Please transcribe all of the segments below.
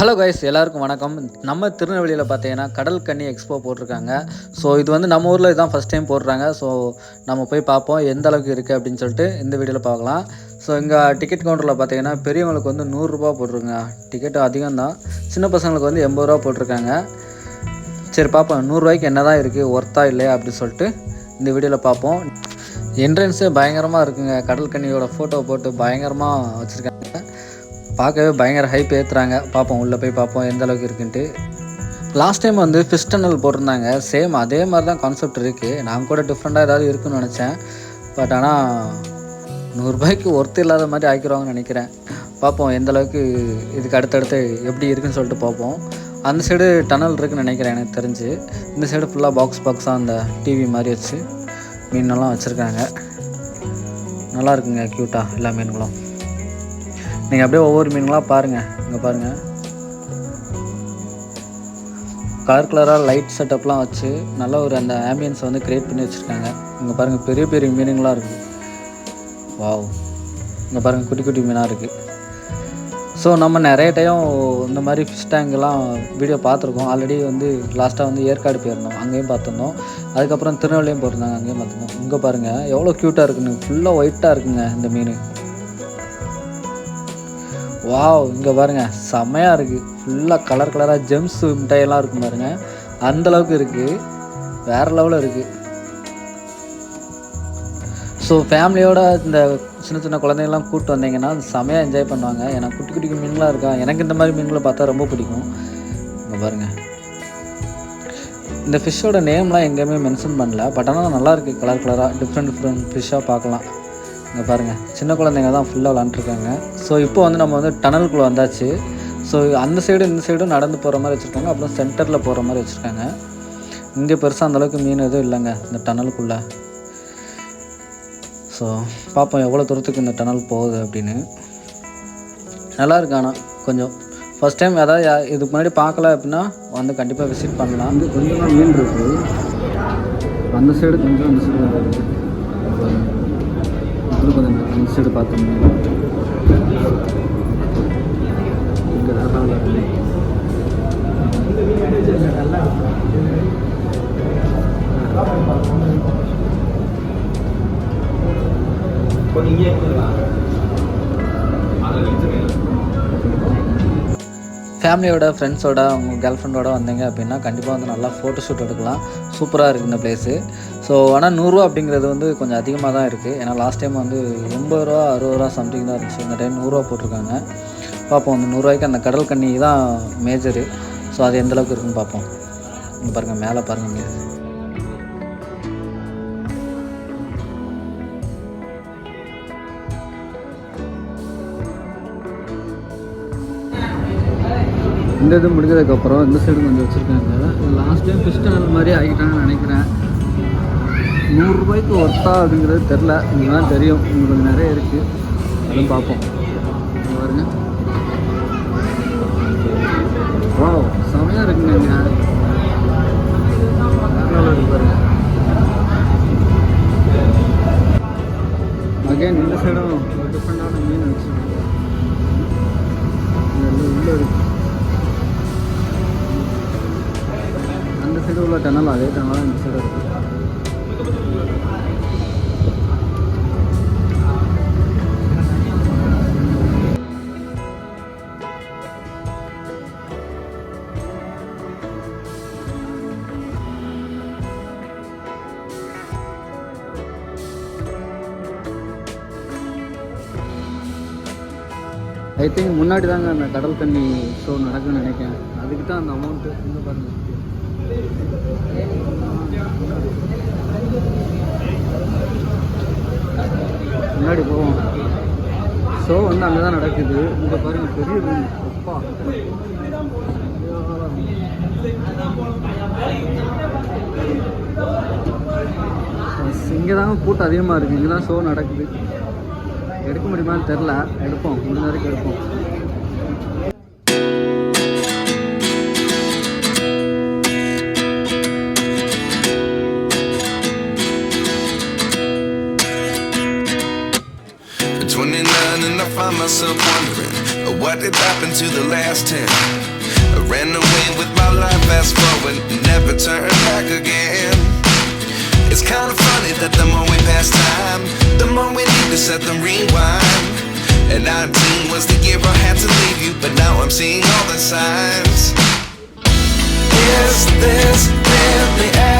Hello guys எல்லாருக்கும் வணக்கம். நம்ம திருநெல்வேலியில் பார்த்தீங்கன்னா கடல் கண்ணி எக்ஸ்போ போட்டிருக்காங்க. ஸோ இது வந்து நம்ம ஊரில் இதுதான் ஃபஸ்ட் டைம் போடுறாங்க. ஸோ நம்ம போய் பார்ப்போம் எந்த அளவுக்கு இருக்குது அப்படின்னு சொல்லிட்டு இந்த வீடியோவில் பார்க்கலாம். ஸோ இங்கே டிக்கெட் கவுண்டரில் பார்த்தீங்கன்னா பெரியவங்களுக்கு வந்து நூறுரூபா போட்டிருங்க டிக்கெட் அதிகம் தான். சின்ன பசங்களுக்கு வந்து எண்பது ரூபா போட்டிருக்காங்க. சரி பார்ப்போம். நூறுரூவாய்க்கு என்ன தான் இருக்குது ஒர்த்தா இல்லையா அப்படின்னு சொல்லிட்டு இந்த வீடியோவில் பார்ப்போம். என்ட்ரன்ஸே பயங்கரமாக இருக்குங்க. கடல் கண்ணியோட ஃபோட்டோ போட்டு பயங்கரமாக வச்சுருக்காங்க. பார்க்கவே பயங்கர ஹைப் ஏற்றுறாங்க பார்ப்போம் உள்ளே போய் பார்ப்போம் எந்த அளவுக்கு இருக்குன்ட்டு. லாஸ்ட் டைம் வந்து பிஸ்டனல் போட்டிருந்தாங்க. சேம் அதே மாதிரி தான் கான்செப்ட் இருக்குது நான் கூட டிஃப்ரெண்ட்டாக ஏதாவது இருக்குன்னு நினச்சேன். பட் ஆனால் நூறுரூபாய்க்கு ஒர்த்து இல்லாத மாதிரி ஆக்கிடுவாங்கன்னு நினைக்கிறேன். பார்ப்போம் எந்த அளவுக்கு இதுக்கு அடுத்தடுத்து எப்படி இருக்குன்னு சொல்லிட்டு பார்ப்போம். அந்த சைடு டனல் இருக்குன்னு நினைக்கிறேன் எனக்கு தெரிஞ்சு. இந்த சைடு ஃபுல்லாக பாக்ஸ் பாக்ஸாக அந்த டிவி மாதிரி வச்சு மீனெல்லாம் வச்சுருக்காங்க. நல்லா இருக்குங்க க்யூட்டாக எல்லா மீன்களும். நீங்கள் அப்படியே ஒவ்வொரு மீன்களாக பாருங்கள் இங்கே பாருங்கள் கலர் கலராக லைட் செட்டப்லாம் வச்சு நல்ல ஒரு அந்த ஆம்பியன்ஸை வந்து க்ரியேட் பண்ணி வச்சுருக்காங்க. இங்கே பாருங்கள் பெரிய பெரிய மீனுங்களாக இருக்குது வாவ் இங்கே பாருங்கள் குட்டி குட்டி மீனாக இருக்குது ஸோ நம்ம நிறைய டைம் இந்த மாதிரி ஃபிஷ் டேங்க்லாம் வீடியோ பார்த்துருக்கோம். ஆல்ரெடி வந்து லாஸ்ட்டாக வந்து ஏற்காடு போயிருந்தோம். அங்கேயும் பார்த்துருந்தோம். அதுக்கப்புறம் திருநெல்வேலியும் போயிருந்தாங்க அங்கேயும் பார்த்துருந்தோம். இங்கே பாருங்கள் எவ்வளோ க்யூட்டாக இருக்குன்னு ஃபுல்லாக ஒயிட்டாக இருக்குங்க இந்த மீன். வாவ் இங்கே பாருங்கள் செம்மையாக இருக்குது ஃபுல்லாக கலர் கலராக ஜெம்ஸ் மிட்டாயெல்லாம் இருக்கும் பாருங்கள் அந்தளவுக்கு இருக்குது வேறு லெவலில் இருக்குது ஸோ ஃபேமிலியோட இந்த சின்ன சின்ன குழந்தைங்கள்லாம் கூப்பிட்டு வந்தீங்கன்னா செமையாக என்ஜாய் பண்ணுவாங்க. ஏன்னா குட்டி குட்டி மீன்லாம் இருக்கா? எனக்கு இந்த மாதிரி மீன்களை பார்த்தா ரொம்ப பிடிக்கும். இங்கே பாருங்கள் இந்த ஃபிஷ்ஷோட நேம்லாம் எங்கேயுமே மென்ஷன் பண்ணல. பட் ஆனால் நல்லா இருக்குது கலர் கலராக டிஃப்ரெண்ட் டிஃப்ரெண்ட் ஃபிஷ்ஷாக பார்க்கலாம். இங்கே பாருங்கள் சின்ன குழந்தைங்க தான் ஃபுல்லாக விளாண்டுருக்காங்க ஸோ இப்போ வந்து நம்ம வந்து டனலுக்குள்ளே வந்தாச்சு. ஸோ அந்த சைடு இந்த சைடும் நடந்து போகிற மாதிரி வச்சுருக்காங்க. அப்புறம் சென்டரில் போகிற மாதிரி வச்சுருக்காங்க. இங்கே பெருசாக அந்தளவுக்கு மீன் எதுவும் இல்லைங்க இந்த டனலுக்குள்ளே ஸோ பார்ப்போம் எவ்வளோ தூரத்துக்கு இந்த டனல் போகுது அப்படின்னு. நல்லா இருக்கு ஆனால் கொஞ்சம். ஃபஸ்ட் டைம் ஏதாவது இதுக்கு முன்னாடி பார்க்கல அப்படின்னா வந்து கண்டிப்பாக விசிட் பண்ணலாம். வந்து கொஞ்சமாக மீன் இருக்குது அந்த சைடு கொஞ்சம் அந்த சைடு இருக்குது கொஞ்சம் சைடு பார்த்தோம்னா இங்கே ஃபேமிலியோட ஃப்ரெண்ட்ஸோட உங்கள் கேர்ள் ஃப்ரெண்டோட வந்தீங்க அப்படின்னா கண்டிப்பாக வந்து நல்லா ஃபோட்டோ ஷூட் எடுக்கலாம். சூப்பராக இருக்குது இந்த பிளேஸு ஸோ ஆனால் நூறுரூவா அப்படிங்கிறது வந்து கொஞ்சம் அதிகமாக தான் இருக்குது ஏன்னா லாஸ்ட் டைம் வந்து எண்பது ரூபா அறுபது ரூபா சம்திங் தான் இருந்துச்சு. இந்த டைம் நூறுரூவா போட்டிருக்காங்க. பார்ப்போம் அந்த நூறுரூவாய்க்கு அந்த கடல் கண்ணி தான் மேஜரு ஸோ அது எந்தளவுக்கு இருக்குன்னு பார்ப்போம் பாருங்கள் மேலே பாருங்கள் இந்த இது முடிஞ்சதுக்கப்புறம் இந்த சைடு கொஞ்சம் வச்சுருக்காங்க. லாஸ்ட் டைம் ஃபிஷ் அந்த மாதிரி ஆகிட்டாங்கன்னு நினைக்கிறேன். நூறுரூபாய்க்கு ஒர்த்தா அப்படிங்கிறது தெரில. உங்களுக்கு தான் தெரியும். உங்களுக்கு கொஞ்சம் நிறைய இருக்குது அதுவும் பார்ப்போம். பாருங்க. வா செமையாக இருக்குங்க. இங்க. இருக்கு பாருங்க. அகைன் இந்த சைடும் ஒரு டிஃப்ரெண்டான மீன் வச்சுருக்கோம் உள்ளே இருக்கு. அந்த சைடு உள்ள டனல் அதே டனலாக இந்த சைடு இருக்குது ஐ திங்க் முன்னாடி தாங்க அந்த கடல் தண்ணி ஷோ நடக்குன்னு நினைக்கிறேன். அதுக்கு தான் அந்த அமௌண்ட்டு இன்னும் பாருங்க. முன்னாடி போவோம். ஷோ வந்து அங்கே தான் நடக்குது. இங்கே பாருங்க பெரிய ரூம் அப்பா. இங்கே தாங்க கூட்டம் அதிகமாக இருக்குது இங்கே தான் ஷோ நடக்குது. எடுக்க முடியுமான்னு தெரில எடுப்போம் முடிஞ்ச வரைக்கும் எடுப்போம் And I find myself wondering uh, what did happen to the last 10. I ran away with my life, fast forward, never turn back again. It's kinda funny that the more we pass time, the more we need to set the rewind. And 19 was the year I had to leave you, but now I'm seeing all the signs. Is this really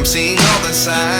I'm seeing all the signs.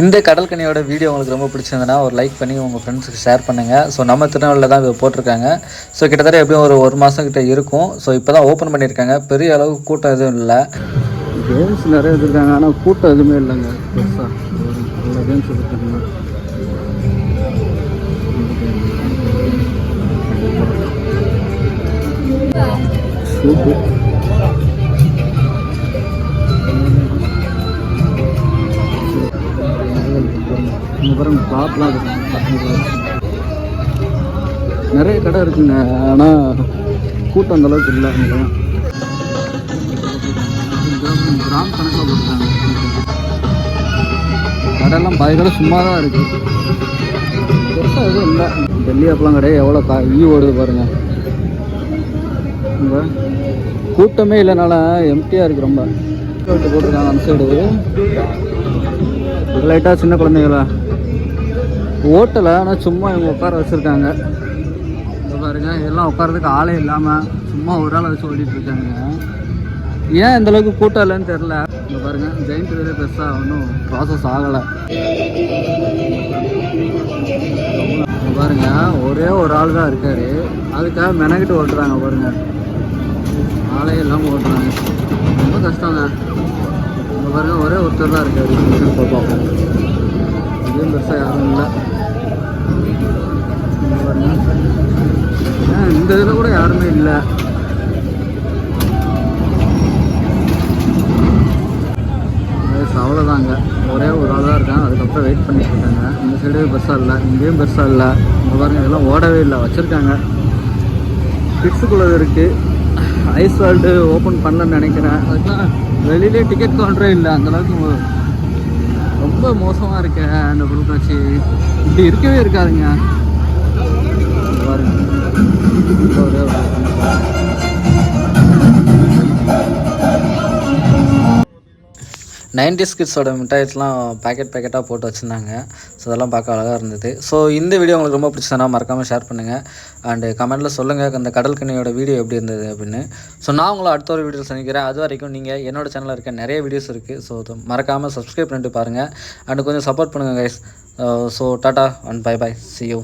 இந்த கடல்கனியோட video உங்களுக்கு ரொம்ப பிடிச்சிருந்தனா ஒரு like பண்ணி உங்கள் ஃப்ரெண்ட்ஸுக்கு share பண்ணுங்கள் so நம்ம திருநெல்வேலியில் தான் இது போட்டிருக்காங்க. ஸோ கிட்டத்தட்ட எப்படியும் ஒரு ஒரு மாதம் கிட்ட இருக்கும். ஸோ இப்போ தான் ஓப்பன் பண்ணியிருக்காங்க. பெரிய அளவு கூட்டம் எதுவும் இல்லை. கேம்ஸ் நிறைய வச்சுருக்காங்க. ஆனால் கூட்டம் எதுவுமே இல்லைங்க. பெருசாக கேம்ஸ் வச்சுருக்காங்க. இங்கே பாருங்க க்ளாத்லாம் நிறைய கடை இருக்குங்க. ஆனால் கூட்டம் அந்த அளவுக்கு இல்லை அங்கே. கிராம் கணக்கில் போட்டுருக்காங்க கடையெல்லாம் பாதி கடை சும்மா தான் இருக்குது பெருசாக எதுவும் இல்லை. டெல்லி அப்பெல்லாம் கிடையாது எவ்வளோ கா ஈ ஓடுது பாருங்கள் கூட்டமே இல்லைனால எம்டியாக இருக்குது ரொம்ப. விட்டு போட்டிருக்காங்க அந்த சைடு லைட்டாக சின்ன குழந்தைங்களா ஓட்டலை ஆனால் சும்மா இவங்க உட்கார வச்சுருக்காங்க. பாருங்க எல்லாம் உட்காரதுக்கு ஆளே இல்லாமல் சும்மா ஒரு ஆளை வச்சு ஓடிட்டுருக்காங்க ஏன் இந்தளவுக்கு கூட்டம் இல்லைன்னு தெரில இங்கே பாருங்க ஜெயிண்ட் வேறு பெருசாக ஒன்றும் ப்ராசஸ் ஆகலை. பாருங்க ஒரே ஒரு ஆள் தான் இருக்காரு. அதுக்காக மெனக்கிட்டு ஓட்டுறாங்க பாருங்க. ஆளே இல்லாமல் ஓட்டுறாங்க. ரொம்ப கஷ்டங்க. பாருங்க ஒரே ஒருத்தர் தான் இருக்காரு. இப்போ பார்ப்போம் இதுவும் பெருசாக யாரும் இல்லை. இந்த இதில் கூட யாருமே இல்லை. அவ்வளோதாங்க ஒரே ஒரு ஆள் தான் இருக்காங்க. அதுக்கப்புறம் வெயிட் பண்ணிட்டு இருக்காங்க. இந்த சைடு பெருசாக இல்லை. இங்கேயும் பெருசாக இல்லை. பாருங்க இதெல்லாம் ஓடவே இல்லை. வச்சுருக்காங்க. கிட்ஸுக்குள்ளது இருக்குது ஐஸ் வேர்ல்டு ஓப்பன் பண்ணலன்னு நினைக்கிறேன். அதுக்கெலாம் வெளியிலே டிக்கெட் கவுண்டரே இல்லை. அந்தளவுக்கு ரொம்ப மோசமாக இருக்கு அந்த பொருட்காட்சி. இப்படி இருக்கவே இருக்காதுங்க. பாருங்க. ஒரு நைன்டிஸ் கிட்ஸோட மிட்டாய்ஸ்லாம் பேக்கெட் பேக்கெட்டாக போட்டு வச்சுருந்தாங்க. ஸோ அதெல்லாம் பார்க்க அழகாக இருந்தது. ஸோ இந்த வீடியோ உங்களுக்கு ரொம்ப பிடிச்சதுன்னா மறக்காமல் ஷேர் பண்ணுங்கள் அண்டு கமெண்ட்டில் சொல்லுங்கள் அந்த கடல் கண்ணியோட வீடியோ எப்படி இருந்தது அப்படின்னு. ஸோ நான் உங்களை அடுத்த ஒரு வீடியோ சந்திக்கிறேன். அது வரைக்கும் நீங்கள் என்னோட சேனலில் இருக்க நிறைய வீடியோஸ் இருக்குது ஸோ மறக்காமல் சப்ஸ்கிரைப் பண்ணிட்டு பாருங்கள் அண்டு கொஞ்சம் சப்போர்ட் பண்ணுங்கள் guys so tata and bye bye see you